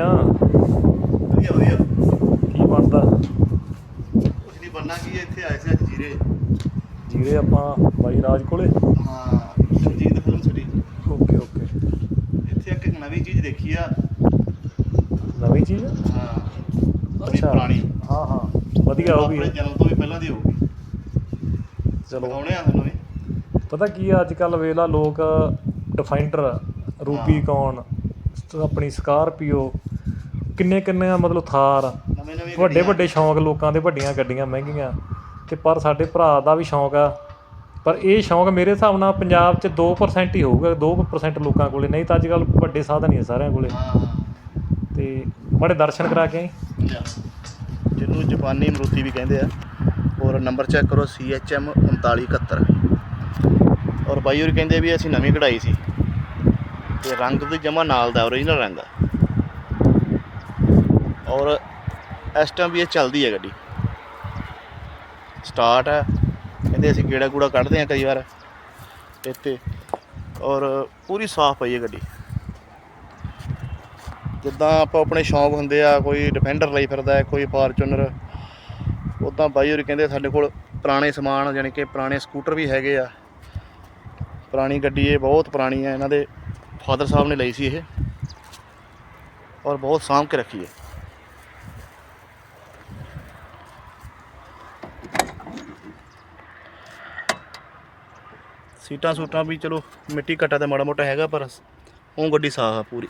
ਆ। ਵਧੀਆ ਵਧੀਆ। ਕੀ ਬਣਦਾ? ਨਹੀਂ ਬੰਨਾ ਕੀ ਹੈ, ਇੱਥੇ ਆਏ ਸੀ ਅੱਜ ਜੀਰੇ। ਜੀਰੇ ਆਪਾਂ ਬਾਈ ਰਾਜ ਕੋਲੇ। ਹਾਂ Surjit film city okay okay. ਇੱਥੇ ਇੱਕ ਨਵੀਂ ਚੀਜ਼ ਦੇਖੀ ਆ। ਨਵੀਂ ਚੀਜ਼? ਹਾਂ ਬੜੀ ਪੁਰਾਣੀ। ਹਾਂ ਹਾਂ। ਵਧੀਆ ਉਹ ਵੀ ਆਪਣੇ ਹੈ। ਜਨਮ ਤੋਂ ਵੀ ਪਹਿਲਾਂ ਦੀ ਹੋਊਗੀ। ਚਲੋ। ਦਿਖਾਉਣੇ ਆ ਤੁਹਾਨੂੰ ਪਤਾ ਕੀ ਆ ਅੱਜ ਕੱਲ ਵੇਲਾ ਲੋਕ ਡਿਫਾਈਂਡਰ ਰੂਬੀ ਕੌਣ? ਆਪਣੀ ਸਕਾਰਪੀਓ ਕਿੰਨੇ ਕਿੰਨੇ ਮਤਲਬ ਥਾਰ। ਵੱਡੇ ਵੱਡੇ ਸ਼ੌਂਕ ਲੋਕਾਂ ਦੇ ਵੱਡੀਆਂ ਗੱਡੀਆਂ ਮਹਿੰਗੀਆਂ। ਤੇ ਪਰ ਸਾਡੇ ਭਰਾ ਦਾ ਵੀ ਸ਼ੌਂਕ ਆ। ਪਰ ਇਹ ਸ਼ੌਂਕ ਮੇਰੇ ਹਿਸਾਬ ਨਾਲ ਪੰਜਾਬ 'ਚ 2% ਹੀ ਹੋਊਗਾ 2% ਲੋਕਾਂ ਕੋਲੇ। ਨਹੀਂ ਤਾਂ ਅੱਜ ਕੱਲ ਵੱਡੇ ਸਾਧਨ ਹੀ ਆ ਸਾਰਿਆਂ ਕੋਲੇ। ਤੇ ਬੜੇ ਦਰਸ਼ਨ ਕਰਾ ਕੇ। ਜਿਹਨੂੰ ਜਾਪਾਨੀ ਮਰੂਤੀ ਵੀ ਕਹਿੰਦੇ ਆ। ਔਰ ਨੰਬਰ ਚੈੱਕ ਕਰੋ CHM 3971 ਔਰ ਬਾਈ ਹੋਰੀ ਕਹਿੰਦੇ ਵੀ ਅਸੀਂ ਨਵੀਂ ਕਢਾਈ ਸੀ। ਤੇ ਰੰਗ ਵੀ ਜਮਾ ਨਾਲ ਦਾ ਓਰੀਜਨਲ ਰੰਗ ਆ। ਔਰ ਇਸ ਟਾਈਮ ਵੀ ਇਹ ਚੱਲਦੀ ਹੈ ਗੱਡੀ। ਸਟਾਰਟ ਹੈ। ਕਹਿੰਦੇ ਅਸੀਂ ਗੇੜਾ ਗੂੜਾ ਕੱਢਦੇ ਆ ਕਈ ਵਾਰ। ਇੱਥੇ। ਔਰ ਪੂਰੀ ਸਾਫ਼ ਪਈ ਹੈ ਗੱਡੀ। ਜਿੱਦਾਂ ਆਪਾਂ ਆਪਣੇ ਸ਼ੌਂਕ ਹੁੰਦੇ ਆ, ਕੋਈ ਡਿਫੈਂਡਰ ਲਈ ਫਿਰਦਾ ਹੈ, ਕੋਈ ਫਾਰਚੂਨਰ ਉਦਾਂ ਬਾਈ ਹੋਰੀ ਕਹਿੰਦੇ ਸਾਡੇ ਕੋਲ ਪੁਰਾਣੇ ਸਮਾਨ ਯਾਨੀ ਕਿ ਪੁਰਾਣੇ ਸਕੂਟਰ ਵੀ ਹੈਗੇ ਆ। ਪੁਰਾਣੀ ਗੱਡੀ ਇਹ ਬਹੁਤ ਪੁਰਾਣੀ ਹੈ, ਇਹਨਾਂ ਦੇ ਫਾਦਰ ਸਾਹਿਬ ਨੇ ਲਈ ਸੀ ਇਹ ਔਰ ਬਹੁਤ ਸਾਂਭ ਕੇ ਰੱਖੀ ਹੈ। ਸੀਟਾਂ ਸੂਟਾਂ ਵੀ ਚਲੋ ਮਿੱਟੀ ਘੱਟਾ ਤੇ ਮਾੜਾ ਮੋਟਾ ਹੈਗਾ, ਪਰ ਉਹ ਗੱਡੀ ਸਾਫ਼ ਆ ਪੂਰੀ।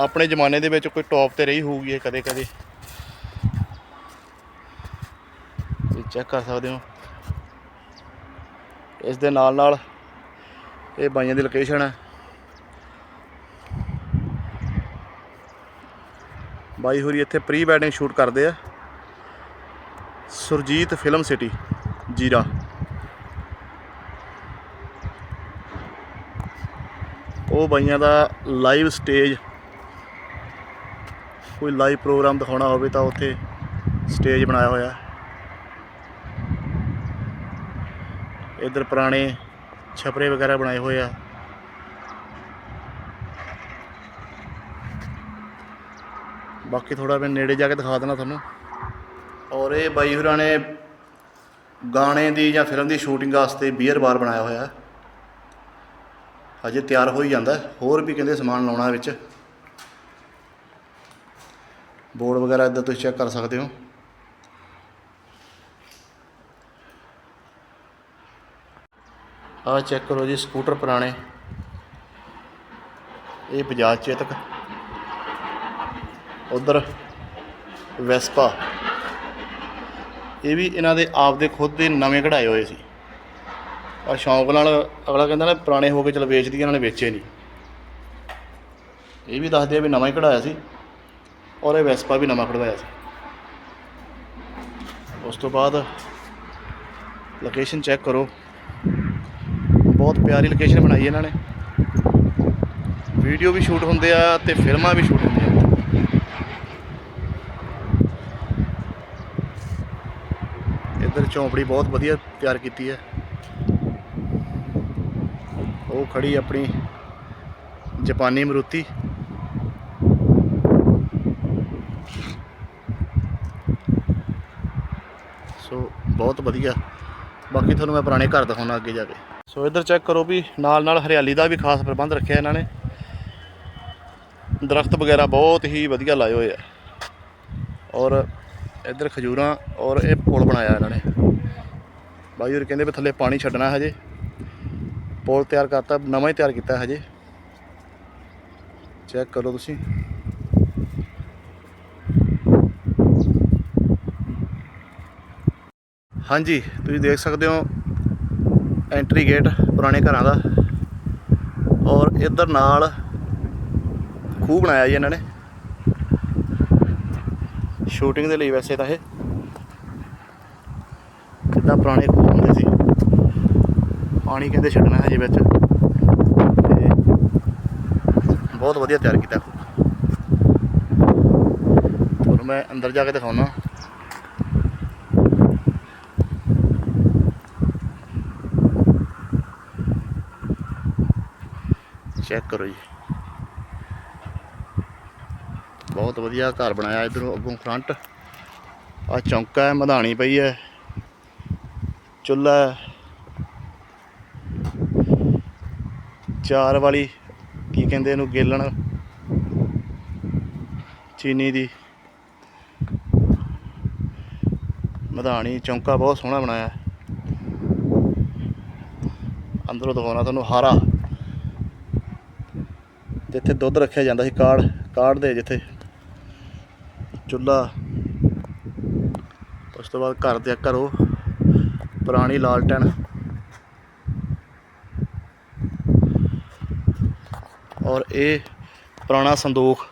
ਆਪਣੇ ਜ਼ਮਾਨੇ ਦੇ ਵਿੱਚ ਕੋਈ ਟੌਪ ਤੇ ਰਹੀ ਹੋਊਗੀ ਕਦੇ ਕਦੇ ਚੈੱਕ ਕਰ ਸਕਦੇ ਹੋ। ਇਸ ਦੇ ਨਾਲ ਨਾਲ ਇਹ ਬਾਈਆਂ ਦੀ ਲੋਕੇਸ਼ਨ ਹੈ। ਬਾਈ ਹੋਰੀ ਇੱਥੇ ਪ੍ਰੀ ਵੈਡਿੰਗ ਸ਼ੂਟ ਕਰਦੇ ਆ। Surjit film city Zira. ਉਹ ਬਾਈਆਂ ਦਾ ਲਾਈਵ ਸਟੇਜ ਕੋਈ ਲਾਈਵ ਪ੍ਰੋਗਰਾਮ ਦਿਖਾਉਣਾ ਹੋਵੇ ਤਾਂ ਉੱਥੇ ਸਟੇਜ ਬਣਾਇਆ ਹੋਇਆ। ਹੈ। ਇੱਧਰ ਪੁਰਾਣੇ ਛਪਰੇ ਵਗੈਰਾ ਬਣਾਏ ਹੋਏ ਆ। ਬਾਕੀ ਥੋੜਾ ਮੈਂ ਨੇੜੇ ਜਾ ਕੇ ਦਿਖਾ ਦੇਣਾ ਤੁਹਾਨੂੰ। ਔਰ ਇਹ ਬਾਈ ਹੋਰਾਂ ਨੇ ਗਾਣੇ ਦੀ ਜਾਂ ਫਿਲਮ ਦੀ ਸ਼ੂਟਿੰਗ ਵਾਸਤੇ ਬੀਅਰ ਬਾਰ ਬਣਾਇਆ ਹੋਇਆ ਹੈ। ਹਜੇ ਤਿਆਰ ਹੋ ਹੀ ਜਾਂਦਾ ਹੋਰ ਵੀ ਕਹਿੰਦੇ ਸਮਾਨ ਲਾਉਣਾ ਵਿੱਚ। ਬੋਰਡ ਵਗੈਰਾ ਇੱਧਰ ਤੁਸੀਂ ਚੈੱਕ ਕਰ ਸਕਦੇ ਹੋ। ਆਹ ਚੈੱਕ ਕਰੋ ਜੀ, ਸਕੂਟਰ ਪੁਰਾਣੇ। ਇਹ ਬਜਾਜ ਚੇਤਕ। ਉਧਰ ਵੈਸਪਾ। ਇਹ ਵੀ ਇਹਨਾਂ ਦੇ ਆਪ ਦੇ ਖੁਦ ਦੇ ਨਵੇਂ ਕਢਾਏ ਹੋਏ ਸੀ। ਆ ਸ਼ੌਂਕ ਨਾਲ ਅਗਲਾ ਕਹਿੰਦਾ ਨਾ, ਪੁਰਾਣੇ ਹੋ ਕੇ ਚਲ ਵੇਚ ਦਈਏ ਇਹਨਾਂ ਨੇ ਵੇਚੇ ਨਹੀਂ ਇਹ ਵੀ ਦੱਸਦੇ ਆ ਵੀ ਨਵਾਂ ਹੀ ਕਢਾਇਆ ਸੀ ਔਰ ਇਹ ਵੈਸਪਾ ਵੀ ਨਵਾਂ ਕਢਵਾਇਆ ਸੀ। ਉਸ ਤੋਂ ਬਾਅਦ ਲੋਕੇਸ਼ਨ ਚੈੱਕ ਕਰੋ। ਬਹੁਤ ਪਿਆਰੀ ਲੋਕੇਸ਼ਨ ਬਣਾਈ ਇਹਨਾਂ ਨੇ। ਵੀਡੀਓ ਵੀ ਸ਼ੂਟ ਹੁੰਦੇ ਆ ਤੇ ਫਿਲਮਾਂ ਵੀ ਸ਼ੂਟ ਹੁੰਦੀਆਂ। ਇੱਧਰ ਚੌਂਪੜੀ ਬਹੁਤ ਵਧੀਆ ਤਿਆਰ ਕੀਤੀ ਹੈ। ਉਹ ਖੜੀ ਆਪਣੀ ਜਾਪਾਨੀ ਮਰੂਤੀ। ਸੋ ਬਹੁਤ ਵਧੀਆ। ਬਾਕੀ ਤੁਹਾਨੂੰ ਮੈਂ ਪੁਰਾਣੇ ਘਰ ਦਿਖਾਉਣਾ ਅੱਗੇ ਜਾ ਕੇ। ਸੋ ਇੱਧਰ ਚੈੱਕ ਕਰੋ ਵੀ ਨਾਲ ਨਾਲ ਹਰਿਆਲੀ ਦਾ ਵੀ ਖਾਸ ਪ੍ਰਬੰਧ ਰੱਖਿਆ ਇਹਨਾਂ ਨੇ। ਦਰਖਤ ਵਗੈਰਾ ਬਹੁਤ ਹੀ ਵਧੀਆ ਲਾਏ ਹੋਏ ਆ। ਔਰ ਇੱਧਰ ਖਜੂਰਾਂ ਔਰ ਇਹ ਪੁਲ ਬਣਾਇਆ ਇਹਨਾਂ ਨੇ। ਬਾਈ ਹੋਰ ਕਹਿੰਦੇ ਵੀ ਥੱਲੇ ਪਾਣੀ ਛੱਡਣਾ ਹਜੇ। ਪੁਲ ਤਿਆਰ ਕਰਤਾ, ਨਵਾਂ ਹੀ ਤਿਆਰ ਕੀਤਾ ਹਜੇ। ਚੈੱਕ ਕਰੋ ਤੁਸੀਂ। ਹਾਂਜੀ, ਤੁਸੀਂ ਦੇਖ ਸਕਦੇ ਹੋ ਐਂਟਰੀ ਗੇਟ ਪੁਰਾਣੇ ਘਰਾਂ ਦਾ। ਔਰ ਇੱਧਰ ਨਾਲ ਖੂਹ ਬਣਾਇਆ ਜੀ ਇਹਨਾਂ ਨੇ। ਸ਼ੂਟਿੰਗ ਦੇ ਲਈ ਵੈਸੇ ਤਾਂ ਇਹ। ਜਿੱਦਾਂ ਪੁਰਾਣੇ ਖੂਹ ਹੁੰਦੇ ਸੀ। ਪਾਣੀ ਕਹਿੰਦੇ ਛੱਡਣਾ ਹਜੇ ਵਿੱਚ। ਤੇ ਬਹੁਤ ਵਧੀਆ ਤਿਆਰ ਕੀਤਾ। ਤੁਹਾਨੂੰ ਮੈਂ ਅੰਦਰ ਜਾ ਕੇ ਦਿਖਾਉਣਾ ਚੈੱਕ ਕਰੋ ਜੀ। ਬਹੁਤ ਵਧੀਆ ਘਰ ਬਣਾਇਆ ਇਧਰੋਂ ਅੱਗੋਂ ਫਰੰਟ ਆ ਚੌਂਕਾ ਹੈ, ਮਧਾਣੀ ਪਈ ਹੈ। ਚੁੱਲ੍ਹਾ ਚਾਰ ਵਾਲੀ, ਕੀ ਕਹਿੰਦੇ ਇਹਨੂੰ, ਗੇਲਣ। ਚੀਨੀ ਦੀ। ਮਧਾਣੀ ਚੌਂਕਾ ਬਹੁਤ ਸੋਹਣਾ ਬਣਾਇਆ। ਅੰਦਰੋਂ ਦਿਖਾਉਣਾ ਤੁਹਾਨੂੰ, ਹਾਰਾ। ਜਿੱਥੇ ਦੁੱਧ ਰੱਖਿਆ ਜਾਂਦਾ ਸੀ, ਕਾੜ ਕਾੜ ਦੇ ਜਿੱਥੇ। ਚੁੱਲ੍ਹਾ। ਉਸ ਤੋਂ ਬਾਅਦ ਘਰ ਦੇ ਘਰੋਂ ਪੁਰਾਣੀ ਲਾਲਟਨ। ਔਰ ਇਹ ਪੁਰਾਣਾ ਸੰਦੂਖ।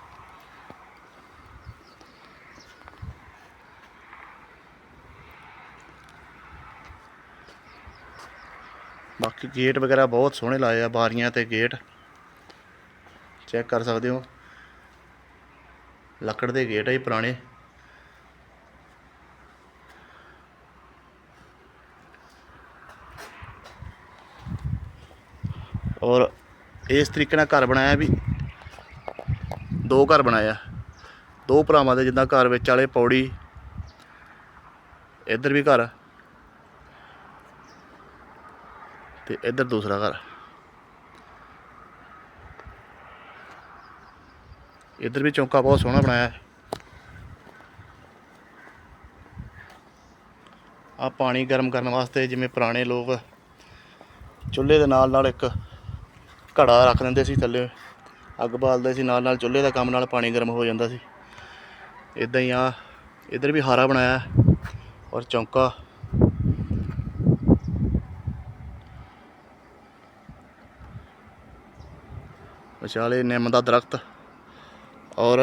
ਬਾਕੀ ਗੇਟ ਵਗੈਰਾ ਬਹੁਤ ਸੋਹਣੇ ਲਾਏ ਆ, ਬਾਰੀਆਂ ਤੇ ਗੇਟ। ਚੈੱਕ ਕਰ ਸਕਦੇ ਹੋ। ਲੱਕੜ ਦੇ ਗੇਟ ਹੈ ਜੀ ਪੁਰਾਣੇ। ਔਰ ਇਸ ਤਰੀਕੇ ਨਾਲ ਘਰ ਬਣਾਇਆ ਵੀ। ਦੋ ਘਰ ਬਣਾਇਆ। ਦੋ ਭਰਾਵਾਂ ਦੇ ਜਿੱਦਾਂ ਘਰ ਵਿੱਚ ਵਾਲੇ ਪੌੜੀ। ਇੱਧਰ ਵੀ ਘਰ। ਤੇ ਇੱਧਰ ਦੂਸਰਾ ਘਰ। ਇੱਧਰ ਵੀ ਚੌਂਕਾ ਬਹੁਤ ਸੋਹਣਾ ਬਣਾਇਆ ਹੈ। ਆ ਪਾਣੀ ਗਰਮ ਕਰਨ ਵਾਸਤੇ ਜਿਵੇਂ ਪੁਰਾਣੇ ਲੋਕ ਚੁੱਲ੍ਹੇ ਦੇ ਨਾਲ ਨਾਲ ਇੱਕ ਘੜਾ ਰੱਖ ਦਿੰਦੇ ਸੀ ਥੱਲੇ, ਅੱਗ ਬਾਲਦੇ ਸੀ ਨਾਲ ਨਾਲ ਚੁੱਲ੍ਹੇ ਦਾ ਕੰਮ ਨਾਲ ਪਾਣੀ ਗਰਮ ਹੋ ਜਾਂਦਾ ਸੀ। ਇਦਾਂ ਹੀ ਆ ਇੱਧਰ ਵੀ ਹਾਰਾ ਬਣਾਇਆ ਔਰ ਚੌਂਕਾ ਵਿਚਾਲੇ ਨਿੰਮ ਦਾ ਦਰਖਤ ਔਰ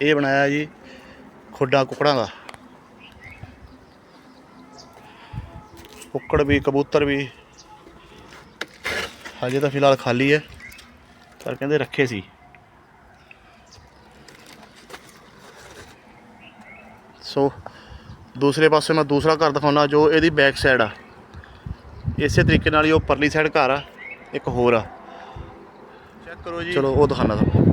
ਇਹ ਬਣਾਇਆ ਜੀ ਖੁੱਡਾ ਕੁਕੜਾਂ ਦਾ। ਕੁੱਕੜ ਵੀ, ਕਬੂਤਰ ਵੀ ਹਜੇ ਤਾਂ ਫਿਲਹਾਲ ਖਾਲੀ ਹੈ, ਪਰ ਕਹਿੰਦੇ ਰੱਖੇ ਸੀ। ਸੋ ਦੂਸਰੇ ਪਾਸੇ ਮੈਂ ਦੂਸਰਾ ਘਰ ਦਿਖਾਉਣਾ, ਜੋ ਇਹਦੀ ਬੈਕ ਸਾਈਡ ਆ। ਇਸੇ ਤਰੀਕੇ ਨਾਲ ਹੀ ਉਹ ਪਰਲੀ ਸਾਈਡ ਘਰ ਆ, ਇੱਕ ਹੋਰ ਆ। ਚੈੱਕ ਕਰੋ ਜੀ। ਚਲੋ, ਉਹ ਦਿਖਾਣਾ ਤੁਹਾਨੂੰ।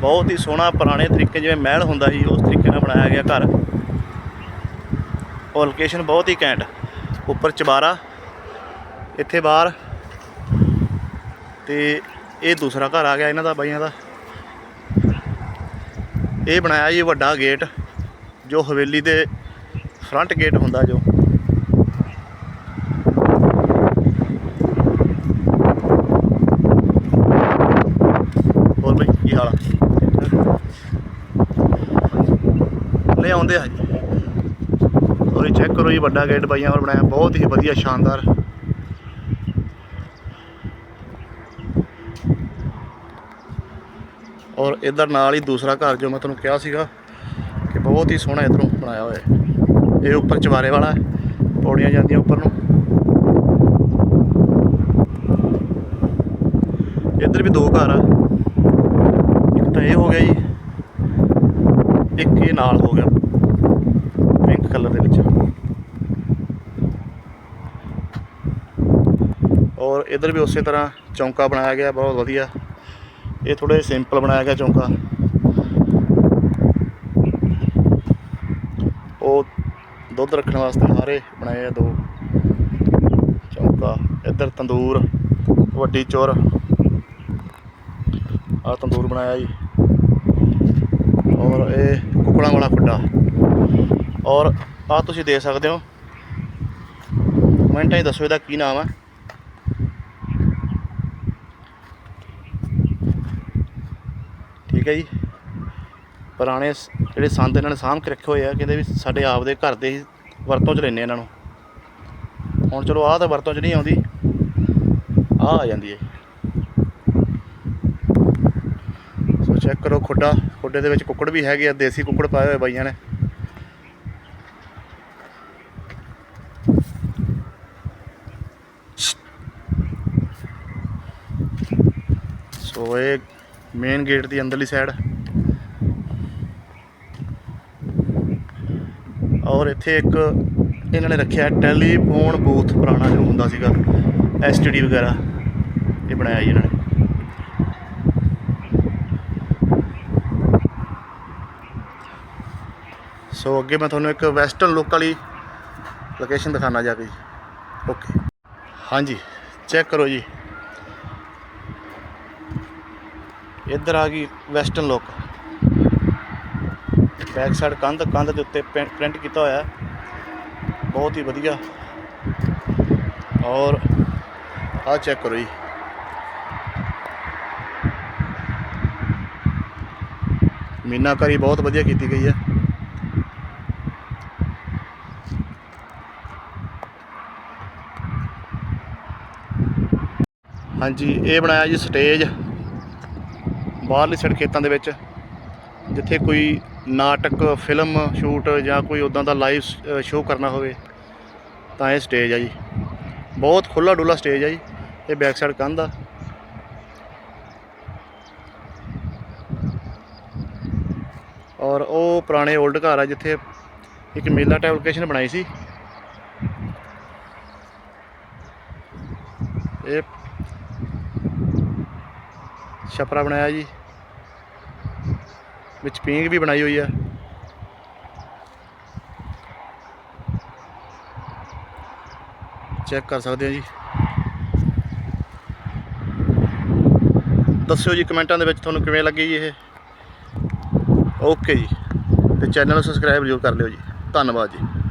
ਬਹੁਤ ਹੀ ਸੋਹਣਾ ਪੁਰਾਣੇ ਤਰੀਕੇ ਜਿਵੇਂ ਮਹਿਲ ਹੁੰਦਾ ਸੀ, ਉਸ ਤਰੀਕੇ ਨਾਲ ਬਣਾਇਆ ਗਿਆ ਘਰ। ਉਹ ਲੋਕੇਸ਼ਨ ਬਹੁਤ ਹੀ ਘੈਂਟ। ਉੱਪਰ ਚਬਾਰਾ, ਇੱਥੇ ਬਾਹਰ। ਤੇ ਇਹ ਦੂਸਰਾ ਘਰ ਆ ਗਿਆ ਇਹਨਾਂ ਦਾ, ਬਾਈਆਂ ਦਾ। ਇਹ ਬਣਾਇਆ ਜੀ ਵੱਡਾ ਗੇਟ ਜੋ ਹਵੇਲੀ ਦੇ ਫਰੰਟ ਗੇਟ ਹੁੰਦਾ ਜੋ ਹੋਰ ਬਈ ਕੀ ਹਾਲ ਆ ਲੈ ਆਉਂਦੇ ਆ ਜੀ। ਔਰ ਇਹ ਚੈੱਕ ਕਰੋ ਜੀ ਵੱਡਾ ਗੇਟ ਬਾਈਆਂ ਵੱਲ ਬਣਾਇਆ, ਬਹੁਤ ਹੀ ਵਧੀਆ, ਸ਼ਾਨਦਾਰ। ਔਰ ਇਧਰ ਨਾਲ ਹੀ ਦੂਸਰਾ ਘਰ ਜੋ ਮੈਂ ਤੁਹਾਨੂੰ ਕਿਹਾ ਸੀਗਾ ਕਿ ਬਹੁਤ ਹੀ ਸੋਹਣਾ ਇਧਰੋਂ ਬਣਾਇਆ ਹੋਇਆ ਹੈ। ਇਹ ਉੱਪਰ ਚਵਾਰੇ ਵਾਲਾ ਹੈ, ਪੌੜੀਆਂ ਜਾਂਦੀਆਂ ਉੱਪਰ ਨੂੰ। ਇੱਧਰ ਵੀ ਦੋ ਘਰ ਆ। ਇੱਕ ਤਾਂ ਇਹ ਹੋ ਗਿਆ ਜੀ, ਇੱਕ ਇਹ ਨਾਲ ਹੋ ਗਿਆ। ਕਲਰ ਦੇ ਵਿੱਚ। ਔਰ ਇਧਰ ਵੀ ਉਸੇ ਤਰ੍ਹਾਂ ਚੌਂਕਾ ਬਣਾਇਆ ਗਿਆ, ਬਹੁਤ ਵਧੀਆ। ਇਹ ਥੋੜੇ ਸਿੰਪਲ ਬਣਾਇਆ ਗਿਆ ਚੌਂਕਾ। ਉਹ ਦੁੱਧ ਰੱਖਣ ਵਾਸਤੇ ਸਾਰੇ ਬਣਾਏ ਆ ਦੋ। ਚੌਂਕਾ, ਇੱਧਰ ਤੰਦੂਰ, ਵੱਡੀ ਚੁਰ। ਆ ਤੰਦੂਰ ਬਣਾਇਆ ਜੀ। ਔਰ ਇਹ ਕੁਕੜਾਂ ਵਾਲਾ ਖੁੱਡਾ। ਔਰ ਆ ਤੁਸੀਂ ਦੇਖ ਸਕਦੇ ਹੋ। ਕਮੈਂਟਾਂ 'ਚ ਦੱਸੋ ਇਹਦਾ ਕੀ ਨਾਮ ਹੈ ਠੀਕ ਹੈ ਜੀ। ਪੁਰਾਣੇ ਜਿਹੜੇ ਸੰਦ ਇਹਨਾਂ ਨੇ ਸਾਂਭ ਕੇ ਰੱਖੇ ਹੋਏ ਆ, ਕਹਿੰਦੇ ਵੀ ਸਾਡੇ ਆਪ ਦੇ ਘਰ ਦੇ ਹੀ ਵਰਤੋਂ 'ਚ ਲੈਂਦੇ ਇਹਨਾਂ ਨੂੰ। ਹੁਣ ਚਲੋ ਆਹ ਤਾਂ ਵਰਤੋਂ 'ਚ ਨਹੀਂ ਆਉਂਦੀ। ਆਹ ਆ ਜਾਂਦੀ ਹੈ। ਸੋ ਚੈੱਕ ਕਰੋ ਖੁੱਡਾ। ਖੁੱਡੇ ਦੇ ਵਿੱਚ ਕੁੱਕੜ ਵੀ ਹੈਗੇ ਆ, ਦੇਸੀ ਕੁੱਕੜ ਪਾਏ ਹੋਏ ਬਾਈਆਂ ਨੇ ਸੋ ਇਹ ਮੇਨ ਗੇਟ ਦੀ ਅੰਦਰਲੀ ਸਾਈਡ ਔਰ ਇੱਥੇ ਇੱਕ ਇਹਨਾਂ ਨੇ ਰੱਖਿਆ ਟੈਲੀਫੋਨ ਬੂਥ ਪੁਰਾਣਾ ਜੋ ਹੁੰਦਾ ਸੀਗਾ ਐਸਟੀਡੀ ਵਗੈਰਾ, ਇਹ ਬਣਾਇਆ ਜੀ ਇਹਨਾਂ ਨੇ। ਸੋ ਅੱਗੇ ਮੈਂ ਤੁਹਾਨੂੰ ਇੱਕ ਵੈਸਟਰਨ ਲੁੱਕ ਵਾਲੀ ਲੋਕੇਸ਼ਨ ਦਿਖਾਣਾ ਜਾ ਕੇ ਜੀ। ਓਕੇ ਹਾਂਜੀ ਚੈੱਕ ਕਰੋ ਜੀ। ਇੱਧਰ ਆ ਗਈ ਵੈਸਟਰਨ ਲੁੱਕ। ਬੈਕ ਸਾਈਡ ਕੰਧ ਕੰਧ ਦੇ ਉੱਤੇ ਪ੍ਰਿੰਟ ਕੀਤਾ ਹੋਇਆ। ਹੈ ਬਹੁਤ ਹੀ ਵਧੀਆ। ਔਰ ਆਹ ਚੈੱਕ ਕਰੋ ਜੀ। ਮੀਨਾਕਾਰੀ ਬਹੁਤ ਵਧੀਆ ਕੀਤੀ ਗਈ ਹੈ। ਹਾਂਜੀ, ਇਹ ਬਣਾਇਆ ਜੀ ਸਟੇਜ। ਬਾਹਰਲੀ ਸਾਈਡ ਖੇਤਾਂ ਦੇ ਵਿੱਚ, ਜਿੱਥੇ ਕੋਈ ਨਾਟਕ ਫਿਲਮ ਸ਼ੂਟ ਜਾਂ ਕੋਈ ਉਦਾਂ ਦਾ ਲਾਈਵ ਸ਼ੋਅ ਕਰਨਾ ਹੋਵੇ, ਤਾਂ ਇਹ ਸਟੇਜ ਆ ਜੀ। ਬਹੁਤ ਖੁੱਲਾ ਡੁੱਲਾ ਸਟੇਜ ਆ ਜੀ, ਇਹ ਬੈਕ ਸਾਈਡ ਕੰਧ ਆ। ਔਰ ਉਹ ਪੁਰਾਣੇ 올ਡ ਘਰ ਆ, ਜਿੱਥੇ ਇੱਕ ਮੇਲਾ ਟਾਈਪ ਲੋਕੇਸ਼ਨ ਬਣਾਈ ਸੀ। ਇਹ ਛਪਰਾ ਬਣਾਇਆ ਜੀ। ਵਿੱਚ ਪੀਂਗ ਵੀ ਬਣਾਈ ਹੋਈ ਆ। ਚੈੱਕ ਕਰ ਸਕਦੇ ਹੋ ਜੀ। ਦੱਸਿਓ ਜੀ ਕਮੈਂਟਾਂ ਦੇ ਵਿੱਚ ਤੁਹਾਨੂੰ ਕਿਵੇਂ ਲੱਗੀ ਜੀ ਇਹ। ਓਕੇ ਜੀ। ਤੇ ਚੈਨਲ ਨੂੰ ਸਬਸਕ੍ਰਾਈਬ ਜ਼ਰੂਰ ਕਰ ਲਿਓ ਜੀ। ਧੰਨਵਾਦ ਜੀ।